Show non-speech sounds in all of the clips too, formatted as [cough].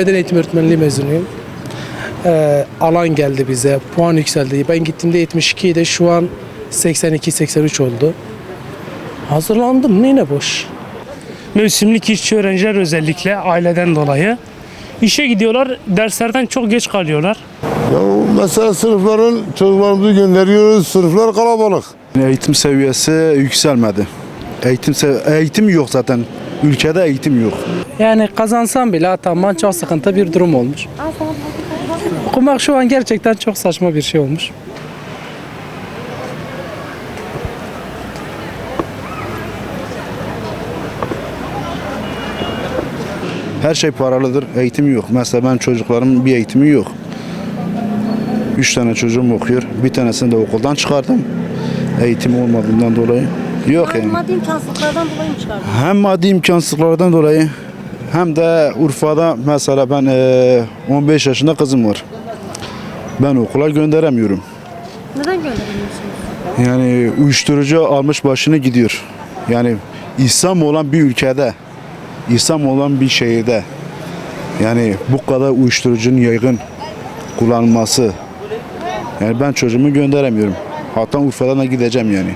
Beden eğitim öğretmenliği mezunuyum. Ee, alan geldi bize, puan yükseldi. Ben gittiğimde 72 idi, şu an 82-83 oldu. Hazırlandım, yine boş. Mevsimlik işçi öğrenciler özellikle aileden dolayı işe gidiyorlar, derslerden çok geç kalıyorlar. Ya mesela sınıfların çocuklarımızı gönderiyoruz. Sınıflar kalabalık. Eğitim seviyesi yükselmedi. Eğitim eğitim yok zaten. Ülkede eğitim yok. Yani kazansam bile atanman çok sıkıntı bir durum olmuş. Okumak şu an gerçekten çok saçma bir şey olmuş. Her şey paralıdır. Eğitim yok. Mesela ben çocuklarımın bir eğitimi yok. Üç tane çocuğum okuyor. Bir tanesini de okuldan çıkardım. Eğitim olmadığından dolayı. Yok yani. Maddi imkansızlıklardan dolayı mı çıkardın? Hem maddi imkansızlıklardan dolayı hem de Urfa'da mesela ben eee, 15 yaşında kızım var. Ben okula gönderemiyorum. Neden gönderemiyorsunuz? Yani uyuşturucu almış başını gidiyor. Yani İslam olan bir ülkede, İslam olan bir şehirde yani bu kadar uyuşturucunun yaygın kullanılması yani ben çocuğumu gönderemiyorum. Hatta Urfa'dan da gideceğim yani.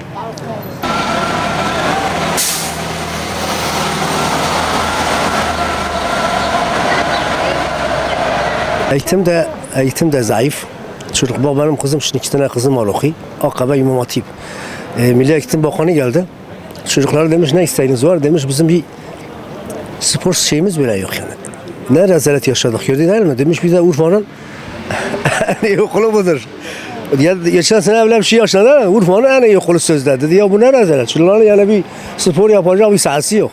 Eğitim de eğitim de zayıf. Çocuk bak benim kızım şimdi iki tane kızım var okuyor. Akabe İmam Hatip. E, Milli Eğitim Bakanı geldi. Çocuklara demiş ne isteğiniz var? Demiş bizim bir spor şeyimiz bile yok yani. Ne rezalet yaşadık gördün değil mi? Demiş bir de Urfa'nın [laughs] en iyi okulu budur. Ya, geçen sene öyle bir şey yaşadı. ha, Urfa'nın en iyi okulu sözde dedi. Ya bu ne rezalet? Çocukların yani bir spor yapacak bir sahası yok.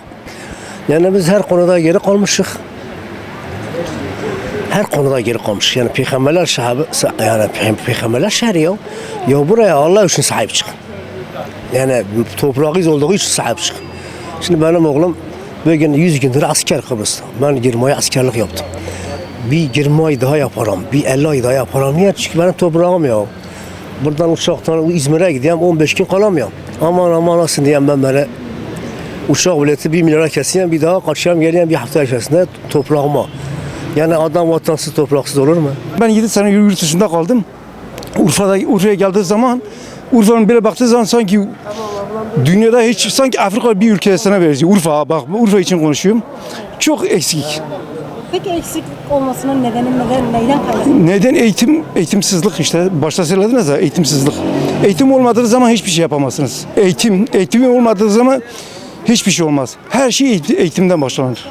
Yani biz her konuda geri kalmışız her konuda geri kalmış. Yani peygamberler sahabe, sa- yani pe- peygamberler şehri ya. Ya buraya Allah için sahip çıkın. Yani toprağınız olduğu için sahip çıkın. Şimdi benim oğlum bugün 100 gündür asker Kıbrıs'ta. Ben 20 ay askerlik yaptım. Bir 20 ay daha yaparım. Bir 50 ay daha yaparım. Niye? Çünkü benim toprağım ya. Buradan uçaktan İzmir'e gideyim 15 gün kalamıyorum. Aman aman nasıl diyeyim ben böyle uçak bileti 1 milyara keseyim bir daha kaçayım geleyim bir hafta içerisinde toprağıma. Yani adam vatansız topraksız olur mu? Ben 7 sene yurt dışında kaldım. Urfa'da Urfa'ya geldiği zaman Urfa'nın böyle baktığı zaman sanki dünyada hiç sanki Afrika bir ülkesine benziyor. Urfa bak Urfa için konuşuyorum. Çok eksik. Peki eksiklik olmasının nedeni neden, neyden kaynaklı? Neden eğitim eğitimsizlik işte başta söylediniz ya eğitimsizlik. Eğitim olmadığı zaman hiçbir şey yapamazsınız. Eğitim eğitim olmadığı zaman hiçbir şey olmaz. Her şey eğit- eğitimden başlanır.